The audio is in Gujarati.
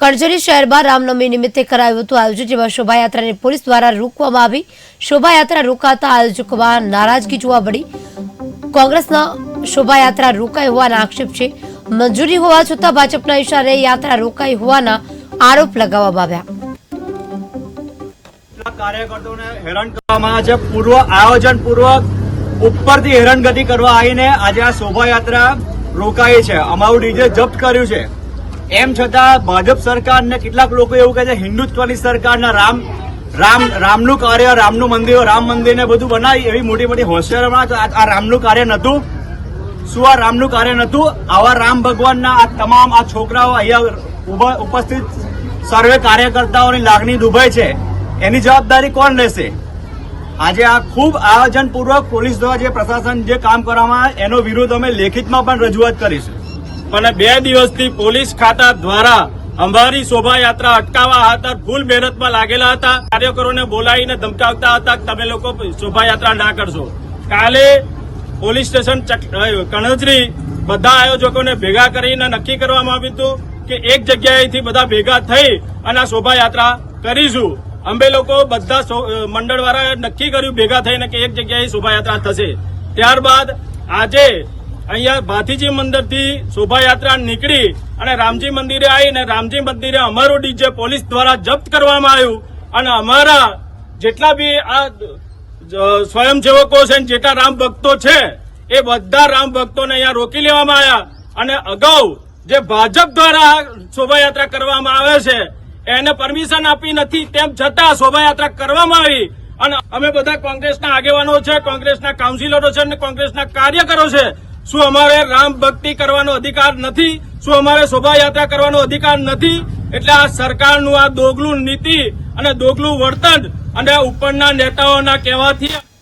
કણજરી શહેરમાં રામનવમી નિમિત્તે કરાયું હતું આયોજન, જેમાં શોભાયાત્રાને પોલીસ દ્વારા રોકવામાં આવી. શોભાયાત્રા રોકાતા આયોજકોમાં નારાજગી જોવા મળી. કોંગ્રેસના શોભાયાત્રા રોકાઈ હોવાના આક્ષેપ છે. મંજૂરી હોવા છતાં ભાજપના ઇશારે યાત્રા રોકાઈ હોવાના આરોપ લગાવવામાં આવ્યા. કાર્યકર્તાઓને હેરાન કરવામાં આવ્યા છે. પૂર્વ આયોજન પૂર્વક ઉપરથી હેરાનગતિ કરવા આવીને આજે આ શોભાયાત્રા રોકાઈ છે. અમારું ડીજે જપ્ત કર્યું છે. એમ છતાં ભાજપ સરકારને કેટલાક લોકો એવું કહે છે, હિન્દુત્વની સરકારના રામ રામ, રામનું કાર્ય, રામનું મંદિર, રામ મંદિરને બધું બનાવી એવી મોટી મોટી હોશિયારીમાં આ રામનું કાર્ય નહોતું. શું આ રામનું કાર્ય નહોતું? આવા રામ ભગવાનના આ તમામ આ છોકરાઓ અહીંયા ઉપસ્થિત સર્વે કાર્યકર્તાઓની લાગણી દુભાઈ છે. એની જવાબદારી કોણ લેશે? આજે આ ખૂબ આયોજનપૂર્વક પોલીસ દ્વારા જે પ્રશાસન જે કામ કરવામાં એનો વિરોધ અમે લેખિતમાં પણ રજૂઆત કરીશું. અને બે દિવસથી પોલીસ ખાતા દ્વારા અમારી શોભાયાત્રા અટકાવવા હતા ફૂલ મહેનતમાં લાગેલા હતા. કાર્યકરોને બોલાવીને ધમકાવતા હતા કે તમે લોકો શોભાયાત્રા ના કરશો. કાલે પોલીસ સ્ટેશન કણજરી બધા આયોજકોને ભેગા કરીને નક્કી કરવામાં આવ્યું હતું કે એક જગ્યાએથી બધા ભેગા થઈ અને આ શોભાયાત્રા કરીશું. અમે લોકો બધા મંડળવાળાએ નક્કી કર્યું ભેગા થઈને કે એક જગ્યાએ શોભાયાત્રા થશે. ત્યારબાદ આજે અહીંયા ભાથીજી મંદિરથી શોભાયાત્રા નીકળી અને રામજી મંદિરે આવીને રામજી મંદિરે અમારું ડીજે પોલીસ દ્વારા જપ્ત કરવામાં આવ્યું. અને અમારા જેટલા બી આ સ્વયંસેવકો છે જેટલા રામ ભક્તો છે, એ બધા રામ ભક્તોને અહીંયા રોકી લેવામાં આવ્યા. અને અગાઉ જે ભાજપ દ્વારા શોભાયાત્રા કરવામાં આવે છે, એને પરમિશન આપી નથી, તેમ છતાં શોભાયાત્રા કરવામાં આવી. અને અમે બધા કોંગ્રેસના આગેવાનો છે, કોંગ્રેસના કાઉન્સિલરો છે અને કોંગ્રેસના કાર્યકરો છે. શું અમારે રામ ભક્તિ કરવાનો અધિકાર નથી? શું અમારે શોભાયાત્રા કરવાનો અધિકાર નથી? એટલે આ સરકારનું આ દોગલું નીતિ અને દોગલું વર્તન અને ઉપરના નેતાઓના કહેવાથી